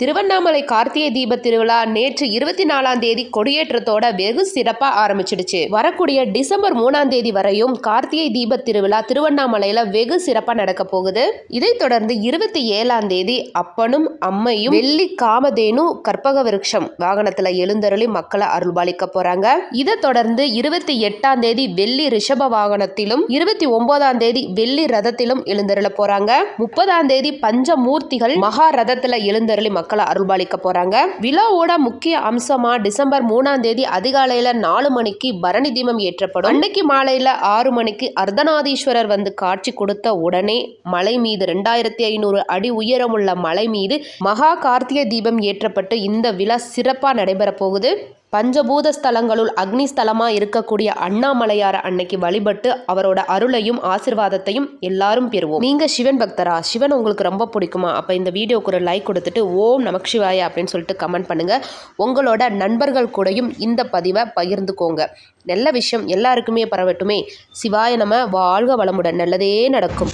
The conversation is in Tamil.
திருவண்ணாமலை கார்த்திகை தீப திருவிழா நேற்று இருபத்தி நாலாம் தேதி கொடியேற்றத்தோட வெகு சிறப்பாக ஆரம்பிச்சிடுச்சு. வரக்கூடிய டிசம்பர் மூணாம் தேதி வரையும் கார்த்திகை தீப திருவிழா திருவண்ணாமலையில வெகு சிறப்பாக நடக்க போகுது. இதைத் தொடர்ந்து இருபத்தி ஏழாம் தேதி அப்பனும் அம்மையும் வெள்ளி காமதேனு கற்பக விருட்சம் வாகனத்துல எழுந்தருளி மக்களை அருள்பாலிக்க போறாங்க. இதை தொடர்ந்து இருபத்தி எட்டாம் தேதி வெள்ளி ரிஷப வாகனத்திலும் இருபத்தி ஒன்பதாம் தேதி வெள்ளி ரதத்திலும் எழுந்தருள போறாங்க. முப்பதாம் தேதி பஞ்சமூர்த்திகள் மகா ரதத்துல எழுந்தருளி மக்கள் அருள்பாலிக்க போறாங்க. விழாவோட முக்கிய அம்சமா டிசம்பர் மூணாம் தேதி அதிகாலையில நாலு மணிக்கு பரணி தீபம் ஏற்றப்படும். அன்னைக்கு மாலையில ஆறு மணிக்கு அர்த்தநாதீஸ்வரர் வந்து காட்சி கொடுத்த உடனே மலை மீது ரெண்டாயிரத்தி ஐநூறு அடி உயரமுள்ள மலை மீது மகா கார்த்திகை தீபம் ஏற்றப்பட்டு இந்த விழா சிறப்பா நடைபெற போகுது. பஞ்சபூத ஸ்தலங்களுள் அக்னிஸ்தலமாக இருக்கக்கூடிய அண்ணாமலையார அன்னைக்கு வழிபட்டு அவரோட அருளையும் ஆசிர்வாதத்தையும் எல்லாரும் பெறுவோம். நீங்கள் சிவன் பக்தரா? சிவன் உங்களுக்கு ரொம்ப பிடிக்குமா? அப்போ இந்த வீடியோக்கு ஒரு லைக் கொடுத்துட்டு ஓம் நமக் சிவாய அப்படின்னு சொல்லிட்டு கமெண்ட் பண்ணுங்கள் உங்களோட நண்பர்கள் கூடயும் இந்த பதிவை பகிர்ந்துக்கோங்க. நல்ல விஷயம் எல்லாருக்குமே பரவட்டுமே. சிவாய நம்ம வாழ்க வளமுடன். நல்லதே நடக்கும்.